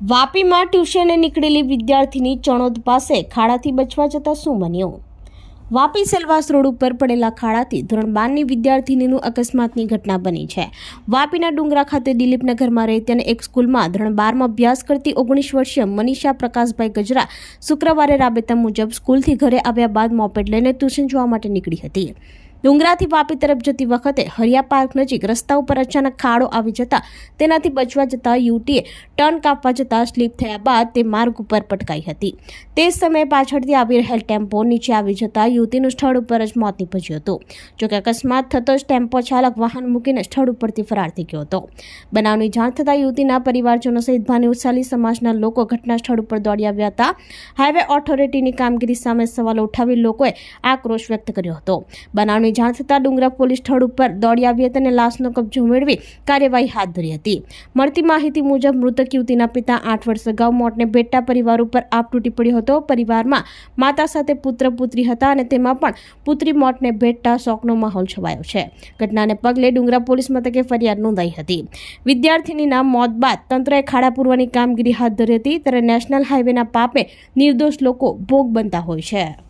વાપીમાં ટ્યુશને નીકળેલી વિદ્યાર્થીની ચણોદ પાસે ખાડાથી બચવા જતાં શું બન્યું? વાપી સેલવાસ રોડ ઉપર પડેલા ખાડાથી ધોરણ બારની વિદ્યાર્થીનીનું અકસ્માતની ઘટના બની છે. વાપીના ડુંગરા ખાતે દિલીપનગરમાં રહેતી અને એક સ્કૂલમાં ધોરણ બારમાં અભ્યાસ કરતી ઓગણીસ વર્ષીય મનીષા પ્રકાશભાઈ ગજરા શુક્રવારે રાબેતા મુજબ સ્કૂલથી ઘરે આવ્યા બાદ મોપેડ લઈને ટ્યુશન જોવા માટે નીકળી હતી. ડુંગરાથી વાપી તરફ જતી વખતે હરિયા પાર્ક નજીક રસ્તા ઉપર અચાનક ખાડો આવી જતા તેનાથી બચવા જતા યુવતીએ ટર્ન કાપવા જતાં સ્લીપ થયા બાદ તે માર્ગ ઉપર પટકાઈ હતી. તે સમયે પાછળથી આવી રહેલ ટેમ્પો નીચે આવી જતા યુવતીનું સ્થળ ઉપર જ મોત નીપજ્યું હતું. જોકે અકસ્માત થતો જ ટેમ્પો ચાલક વાહન મૂકીને સ્થળ ઉપરથી ફરાર થઈ ગયો હતો. બનાવની જાણ થતાં યુવતીના પરિવારજનો સહિત ભાની ઉત્સાલી સમાજના લોકો ઘટના સ્થળ ઉપર દોડી આવ્યા હતા. હાઈવે ઓથોરિટીની કામગીરી સામે સવાલો ઉઠાવી લોકોએ આક્રોશ વ્યક્ત કર્યો હતો. બનાવની જાણ થતાં ડુંગરા પોલીસ સ્થળ ઉપર દોડી આવી હતી અને લાશનો કબજો મેળવી કાર્યવાહી હાથ ધરી હતી. મળતી માહિતી મુજબ મૃતક યુવતીના પિતા આઠ વર્ષ અગાઉ મોતને ભેટતા પરિવાર ઉપર આપ તૂટી પડ્યો હતો. પરિવારમાં માતા સાથે પુત્ર પુત્રી હતા અને તેમાં પણ પુત્રી મોતને ભેટતા શોકનો માહોલ છવાયો છે. ઘટનાને પગલે ડુંગરા પોલીસ મથકે ફરિયાદ નોંધાઈ હતી. વિદ્યાર્થીનીના મોત બાદ તંત્રએ ખાડા પૂરવાની કામગીરી હાથ ધરી હતી. ત્યારે નેશનલ હાઈવેના પાપે નિર્દોષ લોકો ભોગ બનતા હોય છે.